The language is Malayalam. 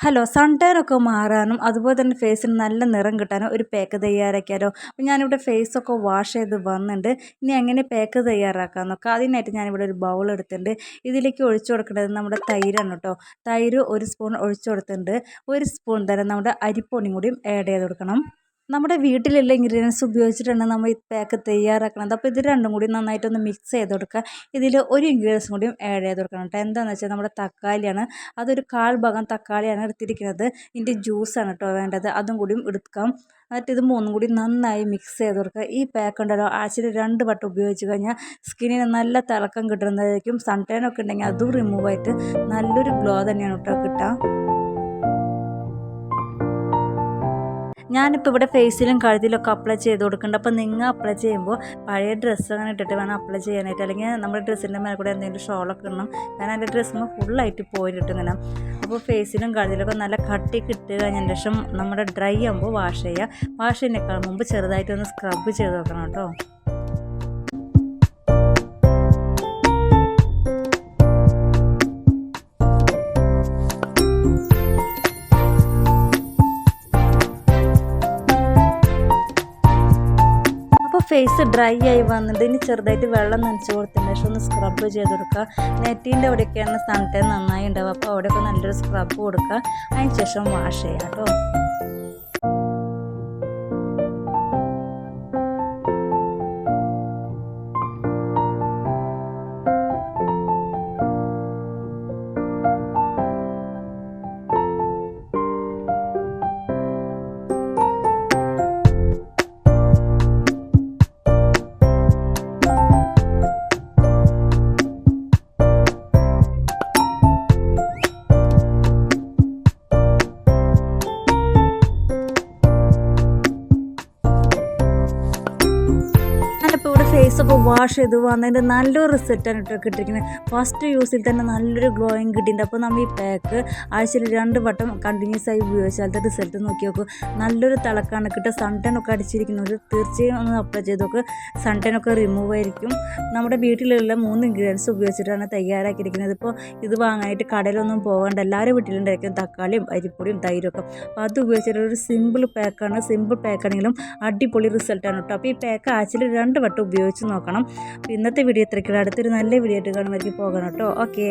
ഹലോ സൺ ഒക്കെ മാറാനും അതുപോലെ തന്നെ ഫേസിന് നല്ല നിറം കിട്ടാനും ഒരു പാക്ക് തയ്യാറാക്കിയാലോ? അപ്പോൾ ഞാനിവിടെ ഫേസൊക്കെ വാഷ് ചെയ്ത് വന്നിട്ടുണ്ട്. ഇനി എങ്ങനെ പാക്ക് തയ്യാറാക്കാമെന്നൊക്കെ അതിനായിട്ട് ഞാനിവിടെ ഒരു ബൗൾ എടുത്തിട്ടുണ്ട്. ഇതിലേക്ക് ഒഴിച്ചു കൊടുക്കേണ്ടത് നമ്മുടെ തൈരാണ് കേട്ടോ. തൈര് ഒരു സ്പൂൺ ഒഴിച്ചു കൊടുത്തിട്ടുണ്ട്. ഒരു സ്പൂൺ തന്നെ നമ്മുടെ അരിപ്പൊടിയും കൂടിയും ആഡ് ചെയ്ത് കൊടുക്കണം. നമ്മുടെ വീട്ടിലുള്ള ഇൻഗ്രീഡിയൻസ് ഉപയോഗിച്ചിട്ടാണ് നമ്മൾ ഈ പാക്ക് തയ്യാറാക്കുന്നത് അപ്പോൾ ഇത് രണ്ടും കൂടി നന്നായിട്ടൊന്ന് മിക്സ് ചെയ്ത് കൊടുക്കുക. ഇതിൽ ഒരു ഇൻഗ്രീഡിയൻസും കൂടിയും ആഡ് ചെയ്ത് കൊടുക്കണം കേട്ടോ. എന്താണെന്ന് വെച്ചാൽ നമ്മുടെ തക്കാളിയാണ്. അതൊരു കാൽ ഭാഗം തക്കാളിയാണ് എടുത്തിരിക്കുന്നത്. ഇതിന്റെ ജ്യൂസാണ് കേട്ടോ വേണ്ടത്. അതും കൂടിയും എടുക്കാം. എന്നിട്ട് ഇത് മൂന്നും കൂടി നന്നായി മിക്സ് ചെയ്ത് കൊടുക്കുക. ഈ പാക്ക് ഉണ്ടല്ലോ ആഴ്ചയിൽ രണ്ട് വട്ടം ഉപയോഗിച്ച് കഴിഞ്ഞാൽ സ്കിന്നിന് നല്ല തിളക്കം കിട്ടുന്നതായിരിക്കും. സൺടൈനൊക്കെ ഉണ്ടെങ്കിൽ അതും റിമൂവ് ആയിട്ട് നല്ലൊരു ഗ്ലോ തന്നെയാണ് കേട്ടോ കിട്ടുക. ഞാനിപ്പോൾ ഇവിടെ ഫേസിലും കഴുത്തിലൊക്കെ അപ്ലൈ ചെയ്ത് കൊടുക്കുന്നുണ്ട് അപ്പോൾ നിങ്ങൾ അപ്ലൈ ചെയ്യുമ്പോൾ പഴയ ഡ്രസ്സ് അങ്ങനെ ഇട്ടിട്ട് വേണം അപ്ലൈ ചെയ്യാനായിട്ട്. അല്ലെങ്കിൽ നമ്മുടെ ഡ്രസ്സിന്റെ മേലെ കൂടെ എന്തെങ്കിലും ഷോളൊക്കെ ഇടണം. ഞാൻ എന്റെ ഡ്രസ്സിന് ഫുള്ളായിട്ട് പോയിട്ട് ഇങ്ങനെ. അപ്പോൾ ഫേസിലും കഴുത്തിലൊക്കെ നല്ല കട്ടി കിട്ടുക കഴിഞ്ഞതിന് ശേഷം നമ്മുടെ ഡ്രൈ ആകുമ്പോൾ വാഷ് ചെയ്യുക വാഷ് ചെയ്യുന്നേക്കാൾ മുമ്പ് ചെറുതായിട്ടൊന്ന് സ്ക്രബ് ചെയ്ത് വെക്കണം കേട്ടോ. ഫേസ് ഡ്രൈ ആയി വന്നിട്ട് ഇനി ചെറുതായിട്ട് വെള്ളം നനച്ച് കൊടുത്തിട്ടുണ്ട്. പക്ഷെ ഒന്ന് സ്ക്രബ് ചെയ്ത് കൊടുക്കുക. നെറ്റീന്റെ അവിടെയൊക്കെയാണ് സൺടൈൻ നന്നായി ഉണ്ടാവുക. അപ്പോൾ അവിടെയൊക്കെ നല്ലൊരു സ്ക്രബ് കൊടുക്കുക. അതിന് ശേഷം വാഷ് ചെയ്യാം കേട്ടോ. ഫേസൊക്കെ വാഷ് ചെയ്ത് വന്നതിന്റെ നല്ലൊരു റിസൾട്ടാണ് കേട്ടോ കിട്ടിയിരിക്കുന്നത്. ഫസ്റ്റ് യൂസിൽ തന്നെ നല്ലൊരു ഗ്ലോയിങ് കിട്ടിയിട്ടുണ്ട്. അപ്പോൾ നമ്മൾ ഈ പാക്ക് ആഴ്ചയിൽ രണ്ട് വട്ടം കണ്ടിന്യൂസ് ആയി ഉപയോഗിച്ചാലത്തെ റിസൾട്ട് നോക്കി നോക്കൂ. നല്ലൊരു തിളക്കാണ്. കിട്ടുക സൺടൈൻ ഒക്കെ അടിച്ചിരിക്കുന്നവർ തീർച്ചയായും ഒന്ന് അപ്ലൈ ചെയ്ത് നോക്ക്. സൺടൈൻ ഒക്കെ റിമൂവ് ആയിരിക്കും. നമ്മുടെ വീട്ടിലുള്ള മൂന്ന് ഇൻഗ്രീഡിയൻസ് ഉപയോഗിച്ചിട്ടാണ് തയ്യാറാക്കിയിരിക്കുന്നത്. ഇപ്പോൾ ഇത് വാങ്ങാനായിട്ട് കടയിലൊന്നും പോകേണ്ട എല്ലാവരും വീട്ടിലുണ്ടായിരിക്കും. തക്കാളിയും അരിപ്പൊടിയും തൈരൊക്കെ അപ്പോൾ അത് ഉപയോഗിച്ചിട്ടുള്ള ഒരു സിമ്പിൾ പാക്കാണ് സിമ്പിൾ പാക്കാണെങ്കിലും അടിപൊളി റിസൾട്ടാണ് കേട്ടോ അപ്പോൾ ഈ പാക്ക് ആഴ്ചയിൽ രണ്ട് വട്ടം ഉപയോഗിച്ച് നോക്കണം. ഇന്നത്തെ വീഡിയോ ഇത്രയ്ക്കുള്ള. അടുത്തൊരു നല്ല വീഡിയോ ആയിട്ട് കാണുമായിരിക്കും. പോകണം കേട്ടോ. ഓക്കേ